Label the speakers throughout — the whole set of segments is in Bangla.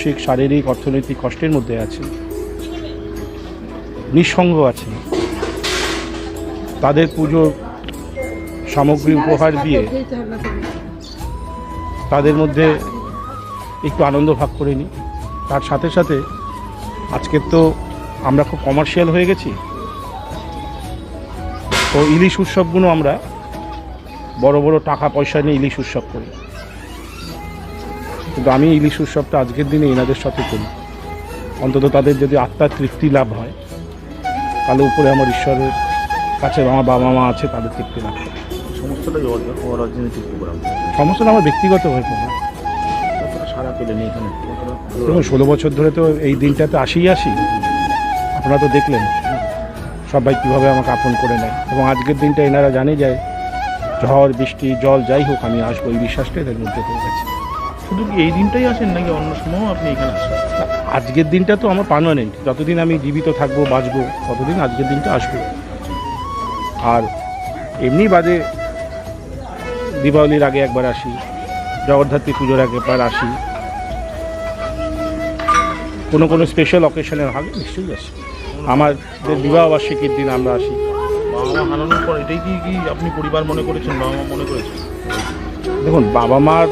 Speaker 1: মানসিক, শারীরিক, অর্থনৈতিক কষ্টের মধ্যে আছেন। নিঃসঙ্গ আছেন। তাদের পুজো সামগ্রী উপহার দিয়ে তাদের মধ্যে একটু আনন্দ ভাগ করে নিই। তার সাথে সাথে আজকের তো আমরা খুব কমার্শিয়াল হয়ে গেছি। তো ইলিশ উৎসবগুলো আমরা বড় বড় টাকা পয়সা নিয়ে ইলিশ উৎসব করি। কিন্তু আমি ইলিশ উৎসবটা আজকের দিনে এনাদের সাথে করি। অন্তত তাদের যদি আত্মার তৃপ্তি লাভ হয় তাহলে উপরে আমার ঈশ্বরের কাছে আমার বাবা মা আছে তাদের তৃপ্তি লাভ করে
Speaker 2: সমস্তটাই অরাজনৈতিক প্রোগ্রাম।
Speaker 1: সমস্যাটা আমার ব্যক্তিগত হয়ে পড়ে।
Speaker 2: সারা পেলেন এখানে?
Speaker 1: দেখুন ষোলো বছর ধরে তো এই দিনটাতে আসিই আসি আপনারা তো দেখলেন সবাই কীভাবে আমাকে আপন করে নেয়। এবং আজকের দিনটা এনারা জানে যায় ঝড় বৃষ্টি জল যাই হোক আমি আসব। এই বিশ্বাসটা এদের মধ্যে হয়ে গেছে।
Speaker 2: শুধু কি এই দিনটাই আসেন নাকি অন্য সময়ও আপনি এখানে আসেন?
Speaker 1: আজকের দিনটা তো আমার পার্মানেন্ট যতদিন আমি জীবিত থাকব বাঁচবো ততদিন আজকের দিনটা আসবে। আর এমনি বাদে দীপাবলির আগে একবার আসি জগদ্ধাত্রী পুজোর আগে একবার আসি। কোনো কোনো স্পেশাল অকেশনের আগে নিশ্চয়ই আসি। আমাদের বিবাহবার্ষিকীর দিন আমরা আসি।
Speaker 2: বাবা মা হারানোর পর এটাই কি কি আপনি পরিবার মনে করেছেন বাবা মা মনে করেছেন?
Speaker 1: দেখুন বাবা মার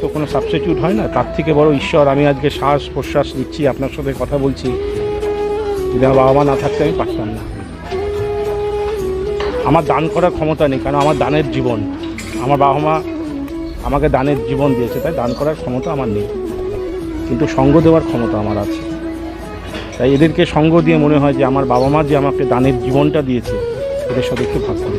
Speaker 1: তো কোনো সাবস্টিটিউট হয় না? তার থেকে বড় ঈশ্বর, আমি আজকে শ্বাস প্রশ্বাস নিচ্ছি, আপনার সাথে কথা বলছি। যদি আমার বাবা মা না থাকতে আমি পারতাম না। আমার দান করার ক্ষমতা নেই, কারণ আমার দানের জীবন। আমার বাবা মা আমাকে দানের জীবন দিয়েছে, তাই দান করার ক্ষমতা আমার নেই। কিন্তু সঙ্গ দেওয়ার ক্ষমতা আমার আছে। তাই এদেরকে সঙ্গ দিয়ে মনে হয় যে আমার বাবা মা যে আমাকে দানের জীবনটা দিয়েছে, এদের সাথে একটু ভাগ করে